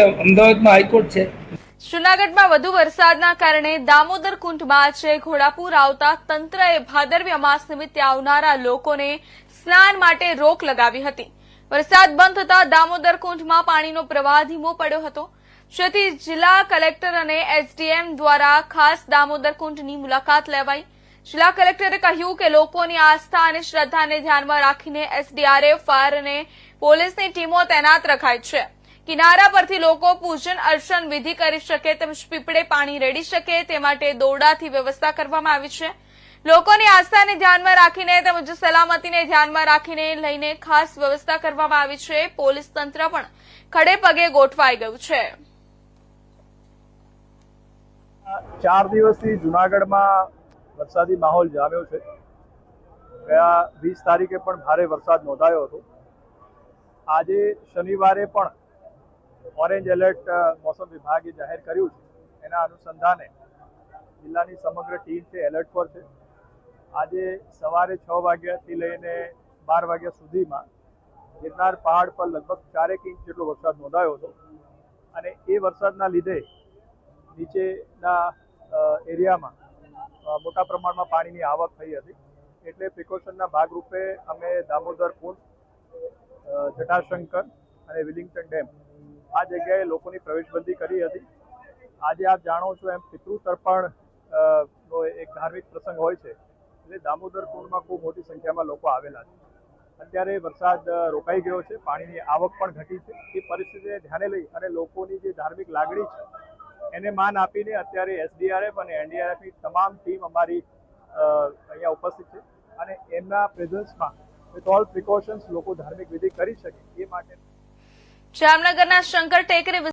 અમદાવાદમાં હાઈકોર્ટ છે. જૂનાગઢમાં વધુ વરસાદના કારણે દામોદર કુંડમાં છે, ઘોડાપુર આવતા તંત્રએ ભાદરવી અમાસ નિમિત્તે આવનારા લોકોને સ્નાન માટે રોક લગાવી હતી. વરસાદ બંધ થતા દામોદર કુંડમાં પાણીનો પ્રવાહ ધીમો પડ્યો હતો. જેથી જિલ્લા કલેક્ટર અને એસડીએમ દ્વારા ખાસ દામોદર કુંડની મુલાકાત લેવાઈ. જિલ્લા કલેક્ટરે કહ્યું કે લોકોની આસ્થા અને શ્રદ્ધાને ધ્યાનમાં રાખીને એસડીઆરએફ, ફાયર અને પોલીસની ટીમો તૈનાત રખાઈ છે. કિનારા પરથી લોકો પૂજન, અર્ચન, વિધિ કરી શકે, તેમજ પીપળે પાણી રેડી શકે, તે માટે દોરડાથી વ્યવસ્થા કરવામાં આવી છે. લોકોની આસ્થાને ધ્યાનમાં રાખીને તેમજ સલામતીને ધ્યાનમાં રાખીને લઈને ખાસ વ્યવસ્થા કરવામાં આવી છે. પોલીસ તંત્ર પણ ખડે પગે ગોઠવાઈ ગયું છે. ચાર દિવસથી જુનાગઢમાં વરસાદી માહોલ જામ્યો છે. ગયા વીસ તારીખે પણ ભારે વરસાદ નોંધાયો હતો. આજે શનિવારે પણ ઓરેન્જ એલર્ટ મોસમ વિભાગે જાહેર કર્યું છે. એના અનુસંધાને જિલ્લાની સમગ્ર ટીમ છે, એલર્ટ પર છે. આજે સવારે છ વાગ્યાથી લઈને બાર વાગ્યા સુધીમાં ગિરનાર પહાડ પર લગભગ ચારેક ઇંચ જેટલો વરસાદ નોંધાયો હતો. અને એ વરસાદના લીધે નીચેના એરિયામાં મોટા પ્રમાણમાં પાણીની આવક થઈ હતી. એટલે પ્રિકોશનના ભાગરૂપે અમે દામોદર કુંડ જટાશંકર અને વિલિંગ્ટન ડેમ આ જગ્યાએ લોકોની પ્રવેશબંધી કરી હતી. આજે આપ જાણો છો એમ પિતૃ તર્પણ નો એક ધાર્મિક પ્રસંગ હોય છે. એટલે દામોદર કુંડમાં ખૂબ મોટી સંખ્યામાં લોકો આવેલા છે. અત્યારે વરસાદ રોકાઈ ગયો છે. પાણીની આવક પણ ઘટી છે. એ પરિસ્થિતિને ધ્યાને લઈ અને લોકોની જે ધાર્મિક લાગણી છે, એને માન આપીને અત્યારે એસડીઆરએફ અને એનડીઆરએફની તમામ ટીમ અમારી અહીંયા ઉપસ્થિત છે. અને એમના પ્રેઝન્સમાં વિથ ઓલ પ્રિકોશન્સ લોકો ધાર્મિક વિધિ કરી શકે. જામનગરના શંકર ટેકરે